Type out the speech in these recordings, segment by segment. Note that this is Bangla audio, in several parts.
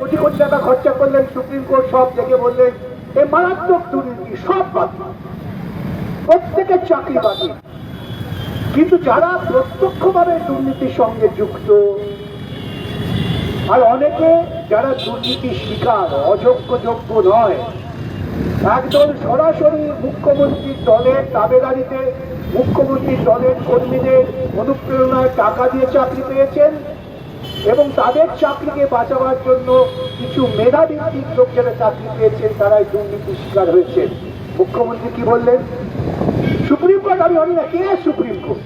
কোটি কোটি টাকা খরচা করলেন, সুপ্রিম কোর্ট সব দেখে বললেন, এ মারাত্মক দুর্নীতি, সব বাকি প্রত্যেকের চাকরি বাকি কিন্তু যারা প্রত্যক্ষভাবে দুর্নীতির সঙ্গে যুক্ত, আর অনেকে যারা দুর্নীতির শিকার অযোগ্য যোগ্য নয় একদম সরাসরি মুখ্যমন্ত্রীর দলের তাবেদারিতে, মুখ্যমন্ত্রীর দলের কর্মীদের অনুপ্রেরণায় টাকা দিয়ে চাকরি পেয়েছেন এবং তাদের চাকরিকে বাঁচাবার জন্য কিছু মেধাভিত্তিক লোক যারা চাকরি পেয়েছেন, তারাই দুর্নীতির শিকার হয়েছেন। মুখ্যমন্ত্রী কি বললেন? সুপ্রিম কোর্ট, আমি জানি না কে সুপ্রিম কোর্ট।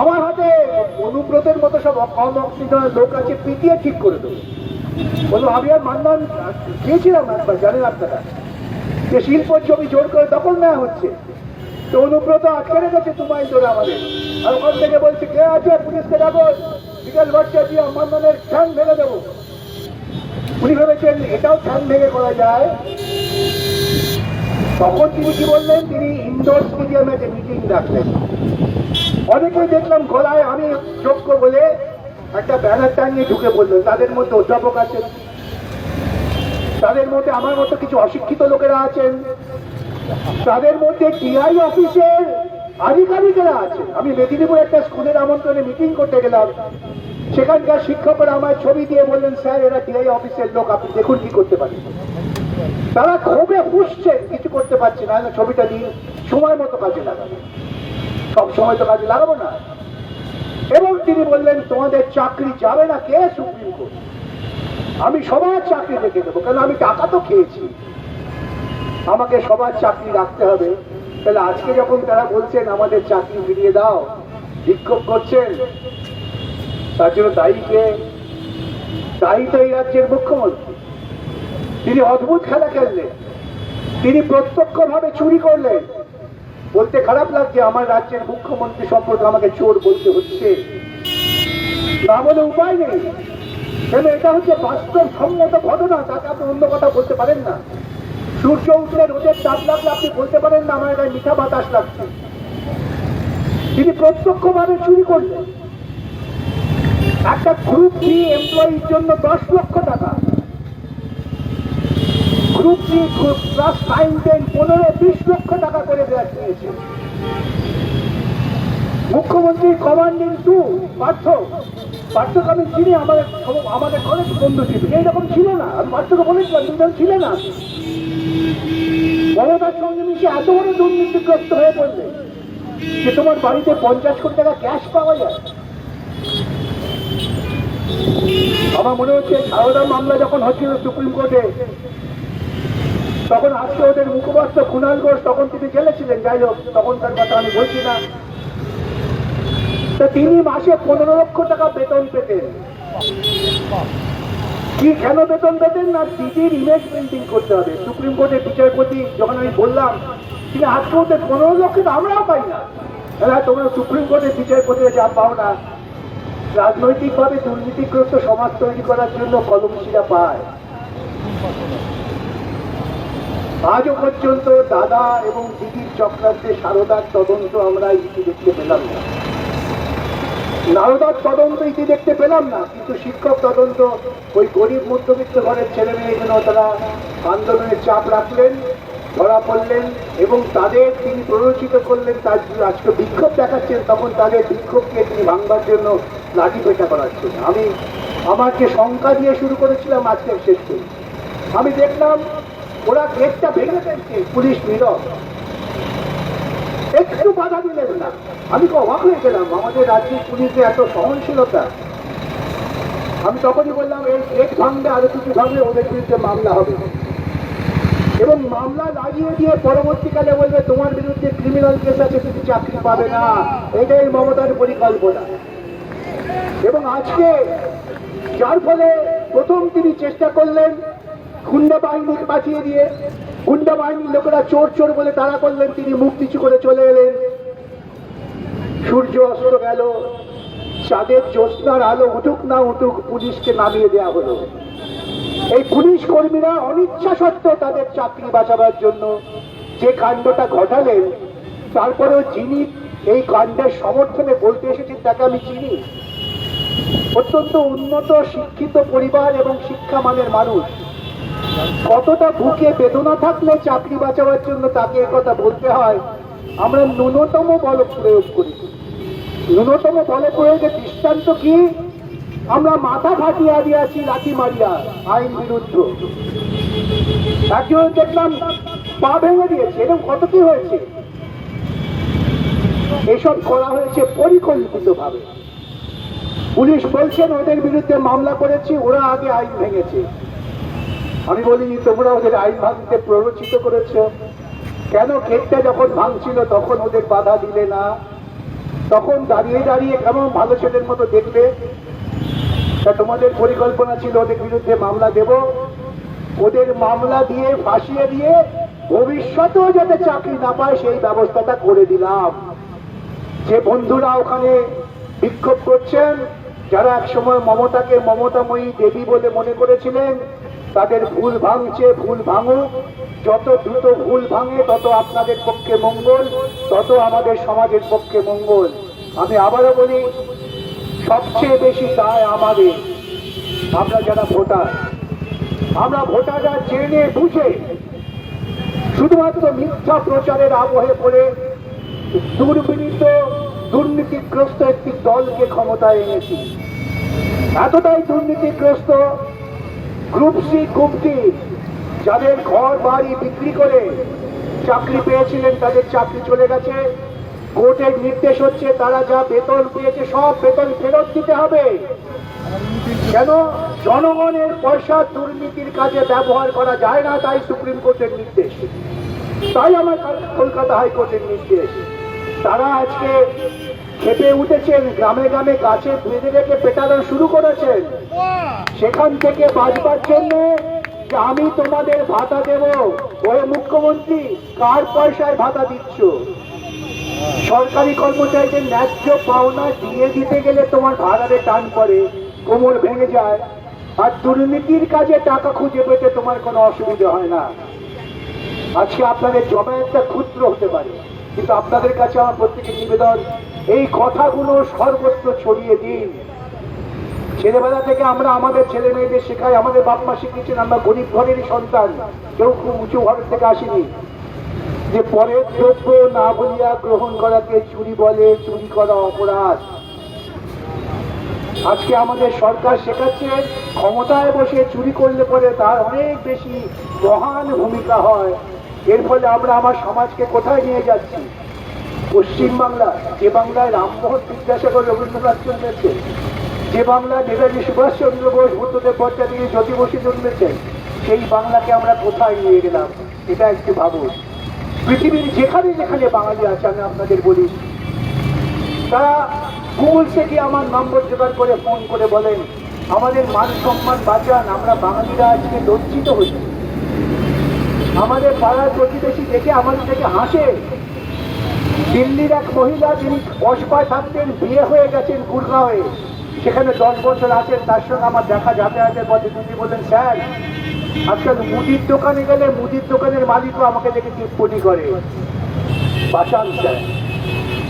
আমার হাতে অনুব্রতের মতো সব কম অক্সিজেনের লোক আছে, পিটিয়ে ঠিক করে দেবো। বলল, আমি আর মান্নান গিয়েছিলাম একবার, জানেন আপনারা? যে শিল্প জমি জোর করে দখল নেওয়া হচ্ছে। তো অনুব্রত আটকে রেখেছে তোমায় ধরে আমাদের। আর ওখান থেকে বলছে, কে আছে পুলিশকে ডাকো? বিকেল বাচ্চা দিয়ে মান্নানের ঠ্যাং ভেঙে দেবো। উনি ভেবেছেন এটাও ঠ্যাং ভেঙে করা যায়। তখন তিনি কি বললেন, তিনি ইন্ডোর স্টেডিয়ামে যে মিটিং ডাকলেন। অনেকেই দেখলাম গলায় আমি যোগ্য বলে একটা ব্যানার টাঙিয়ে ঢুকে পড়ল। তাদের মধ্যে অধ্যাপক আছেন। তাদের মধ্যে আমার মতো কিছু অশিক্ষিত লোকেরা আছেন। তাদের মধ্যে টিআই অফিসের আধিকারিকেরা আছে আমি মেদিনীপুর একটা স্কুলের আমন্ত্রণে মিটিং করতে গেলাম। সেখানকার শিক্ষকরা আমার ছবি দিয়ে বললেন, স্যার, এরা টিআই অফিসের লোক, আপনি দেখুন কি করতে পারেন তারা ক্ষোভে ফুসছেন, কিছু করতে পারছে না ছবিটা নিয়ে সময় মতো কাজে লাগাবে। সব সময় তো কাজে লাগাবো না। এবং তিনি বললেন, তোমাদের চাকরি যাবে না, কে সুপ্রিম কোর্ট? আমি সবার চাকরি রেখে দেবো কেন? আমি টাকা তো খেয়েছি। আমাকে সবার চাকরি রাখতে হবে। তাহলে আজকে যখন তারা বলছেন, আমাদের চাকরি ফিরিয়ে দাও, বিক্ষোভ করছেন, তার জন্য দায়ী কে? দায়ী তো এই রাজ্যের মুখ্যমন্ত্রী। তিনি অদ্ভুত খেলা খেললেন। তিনি প্রত্যক্ষভাবে চুরি করলেন। বলতে খারাপ লাগছে, আমার রাজ্যের মুখ্যমন্ত্রী সম্পর্কে আমাকে চোর বলতে হচ্ছে। না বলে উপায় নেই। কেন এটা হচ্ছে বাস্তব সম্মত ঘটনা, তাকে আপনি অন্য কথা বলতে পারেন না। সূর্য উঠলে রোদের তাপ লাগলে আপনি বলতে পারেন, না, আমার গায়ে মিঠা বাতাস লাগছে। তিনি প্রত্যক্ষভাবে চুরি করলেন। একটা গ্রুপ ডি এমপ্লয়ির জন্য দশ লক্ষ টাকা। Group D class nine ten পনেরো, বিশ লক্ষ টাকা করে দেওয়া নিয়েছে মুখ্যমন্ত্রী কমান্ডিং টু পার্থ। পার্থকে আমি চিনি আমাদের আমাদের অনেক বন্ধু ছিল এইরকম ছিল না। আমি পার্থকে বলেছিলাম তুমি ছিলে না। মমতার সঙ্গে মিশে এত বড় দুর্নীতিগ্রস্ত হয়ে পড়লে যে তোমার বাড়িতে পঞ্চাশ কোটি টাকা ক্যাশ পাওয়া যায়? আমার মনে হচ্ছে সারদা মামলা যখন হচ্ছিল সুপ্রিম কোর্টে, তখন আজকে ওদের মুখপাত্র কুণাল ঘোষ তখন তিনি জেলে ছিলেন যাই হোক, তখন তার কথা আমি বলছি না। তো তিনি মাসে পনেরো লক্ষ টাকা বেতন পেতেন। কি কেন বেতন পেতেন না? দিদির ইমেজ পেন্টিং করতে হবে। সুপ্রিম কোর্টের বিচারপতি যখন আমি বললাম, তিনি আজ ওদের পনেরো লক্ষ তো আমরাও পাই না। হ্যাঁ তোমরা সুপ্রিম কোর্টের বিচারপতিরা যা পাও না। রাজনৈতিকভাবে দুর্নীতিগ্রস্ত সমাজ তৈরি করার জন্য কলমশিরা পায়। আজও পর্যন্ত দাদা এবং দিদির চক্রান্তে সারদার তদন্ত আমরা ইতি দেখতে পেলাম না। নারদার তদন্ত ইতি দেখতে পেলাম না, কিন্তু শিক্ষক তদন্ত ওই গরিব মধ্যবিত্ত ঘরের ছেলে মেয়েগুলো তারা আন্দোলনের চাপ রাখলেন, ধরা পড়লেন এবং তাদের তিনি প্ররোচিত করলেন তার আজকে বিক্ষোভ দেখাচ্ছেন, তখন তাদের বিক্ষোভকে তিনি ভাঙবার জন্য লাঠি পেটা করাচ্ছেন। আমি আমাকে শঙ্কা দিয়ে শুরু করেছিলাম আজকে শেষ আমি দেখলাম ওরা গেটটা ভেঙে ফেলছে, পুলিশ নীরব। একটু বাধা দিলেন না আমি তো অবাক হয়ে গেলাম। আমাদের রাজ্যের পুলিশে এত সহনশীলতা। আমি তখনই বললাম এই এক ভাঙবে আরও কিছু ভাঙবে ওদের বিরুদ্ধে মামলা হবে। এবং মামলা লাগিয়ে দিয়ে পরবর্তীকালে বলবে, তোমার বিরুদ্ধে ক্রিমিনাল কেস আছে, তুমি চাকরি পাবে না। এটাই মমতার পরিকল্পনা। এবং আজকে যার ফলে প্রথম তিনি চেষ্টা করলেন গুন্ডা বাহিনীকে পাঠিয়ে দিয়ে। গুন্ডা বাহিনীর লোকেরা চোর চোর বলে তারা করলেন, তিনি মুখ পিছু করে চলে এলেন। সূর্য অস্ত গেল, চাঁদের জ্যোৎস্নার আলো উঠুক না উঠুক পুলিশকে নামিয়ে দেওয়া হলো। এই পুলিশ কর্মীরা অনিচ্ছা সত্ত্বেও তাদের চাকরি বাঁচাবার জন্য যে কাণ্ডটা ঘটালেন, তারপরেও যিনি এই কাণ্ডের সমর্থনে বলতে এসেছেন, তাকে আমি চিনি। অত্যন্ত উন্নত, শিক্ষিত পরিবার এবং শিক্ষামানের মানুষ। কতটা বুকে বেদনা থাকলে চাকরি বাঁচাবার জন্য তাকে কথা বলতে হয়? আমরা ন্যূনতম বল প্রয়োগ করি। ন্যূনতম বলে প্রয়োগের দৃষ্টান্ত কি? আমরা মাথা ফাটিয়া দিয়াছি লাঠি মারিয়া, আইন বিরুদ্ধ। একজন দেখলাম পা ভেঙে দিয়েছে, এরকম কত কি হয়েছে? এসব করা হয়েছে পরিকল্পিত ভাবে পুলিশ বলছেন, ওদের বিরুদ্ধে মামলা করেছি, ওরা আগে আইন ভেঙেছে। আমি বলি তোমরা ওদের আইন ভাঙতে প্ররোচিত করেছ। কেন গেটটা যখন ভাঙছিল, তখন ওদের বাধা দিলে না? তখন দাঁড়িয়ে দাঁড়িয়ে কেমন ভালো ছেলের মতো দেখবে? তা তোমাদের পরিকল্পনা ছিল, ওদের বিরুদ্ধে মামলা দেব। ওদের মামলা দিয়ে, ফাঁসিয়ে দিয়ে ভবিষ্যতেও যাতে চাকরি না পায়, সেই ব্যবস্থাটা করে দিলাম। যে বন্ধুরা ওখানে বিক্ষোভ করছেন যারা একসময় মমতাকে মমতাময়ী দেবী বলে মনে করেছিলেন, তাদের ভুল ভাঙছে, ভুল ভাঙুক। যত দ্রুত ভুল ভাঙে, তত আপনাদের পক্ষে মঙ্গল, তত আমাদের সমাজের পক্ষে মঙ্গল। আমি আবারও বলি, সবচেয়ে বেশি দায় আমাদের, আমরা যারা ভোটার। আমরা ভোটাররা জেনে বুঝে, শুধুমাত্র মিথ্যা প্রচারের আবহে পড়ে, দুর্বিনীত দুর্নীতিগ্রস্ত একটি দলকে ক্ষমতায় এনেছি। এতটাই দুর্নীতিগ্রস্ত গ্রুপ সি, গ্রুপ যাদের ঘর, বাড়ি বিক্রি করে চাকরি পেয়েছিলেন, তাদের চাকরি চলে গেছে। কোর্টের নির্দেশ হচ্ছে তারা যা বেতন পেয়েছে, সব বেতন ফেরত দিতে হবে। কেন? জনগণের পয়সা দুর্নীতির কাজে ব্যবহার করা যায় না, তাই সুপ্রিম কোর্টের নির্দেশ। তাই আমার কলকাতা হাইকোর্টের নির্দেশ। তারা আজকে খেপে উঠেছেন, গ্রামে গ্রামে গাছে বেঁধে রেখে পেটানো শুরু করেছেন। সেখান থেকে বাঁচবার জন্য আমি তোমাদের ভাতা দেব, ওই মুখ্যমন্ত্রী কার পয়সায় ভাতা দিচ্ছ? সরকারি কর্মচারীদের ন্যায্য পাওনা দিয়ে দিতে গেলে তোমার ভাড়ারে টান পড়ে, কোমর ভেঙে যায়। আর দুর্নীতির কাজে টাকা খুঁজে পেতে তোমার কোনো অসুবিধা হয় না। আজকে আপনাদের জমায়েতটা ক্ষুদ্র হতে পারে। কিন্তু আপনাদের কাছে আমার প্রত্যেকের নিবেদন, এই কথাগুলো সর্বত্র ছড়িয়ে দিন। ছেলেবেলা থেকে আমরা আমাদের ছেলে মেয়েদের শেখাই, আমাদের বাপ মা শিখিয়েছেন, আমরা গরিব ঘরেরই সন্তান, কেউ খুব উঁচু ঘরের থেকে আসিনি। যে পরের দ্রব্য না বলিয়া গ্রহণ করাকে চুরি বলে, চুরি করা অপরাধ। আজকে আমাদের সরকার শেখাচ্ছে, ক্ষমতায় বসে চুরি করলে পরে তার অনেক বেশি মহান ভূমিকা হয়। এর ফলে আমরা আমার সমাজকে কোথায় নিয়ে যাচ্ছি? পশ্চিম বাংলা, যে বাংলায় রামমোহন বিদ্যাসাগর রবীন্দ্রনাথ জন্মেছে, যে বাংলায় নেতাজি সুভাষচন্দ্র বোস, বুদ্ধদেব ভট্টাচার্য, জ্যোতি বসু জন্মেছেন সেই বাংলাকে আমরা কোথায় নিয়ে গেলাম? এটা একটু ভাবুন। পৃথিবীর যেখানে যেখানে বাঙালি আছে, আমি আপনাদের বলি, তারা গুগল থেকে আমার নম্বর জোগাড় করে, ফোন করে বলেন, আমাদের মান সম্মান বাঁচান, আমরা বাঙালিরা আজকে লজ্জিত হচ্ছি। আমাদের পাড়ার প্রতিবেশী দেখে আমাদের থেকে হাসে। দিল্লির এক মহিলা যিনি বসপায় থাকতেন, বিয়ে হয়ে গেছেন গুরগাঁওয়ে সেখানে দশ বছর আছেন, তার সঙ্গে আমার দেখা যাতায়াতের পথে তিনি বললেন, স্যার, আজকাল মুদির দোকানে গেলে মুদির দোকানের মালিকও আমাকে দেখে টিপ্পনি করে। বাঁচান, স্যার।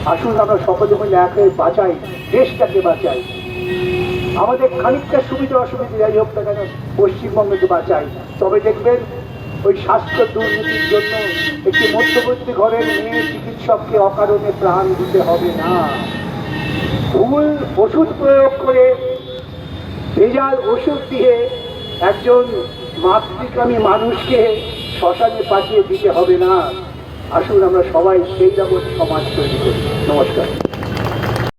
আসুন, আমরা সকলে মিলে এক হয়ে বাঁচাই, দেশটাকে বাঁচাই। আমাদের খানিকটা সুবিধা অসুবিধা যাই হোক না কেন, পশ্চিমবঙ্গকে বাঁচাই। তবে দেখবেন ওই স্বাস্থ্য দুর্নীতির জন্য একটি মধ্যবর্তী ঘরের মেয়ে চিকিৎসককে অকারণে প্রাণ দিতে হবে না। ভুল ওষুধ প্রয়োগ করে ভেজাল ওষুধ দিয়ে একজন মাতৃকামী মানুষকে শ্মশানে পাঠিয়ে দিতে হবে না। আসুন আমরা সবাই সেই যাবৎ সমাজ তৈরি করি। নমস্কার।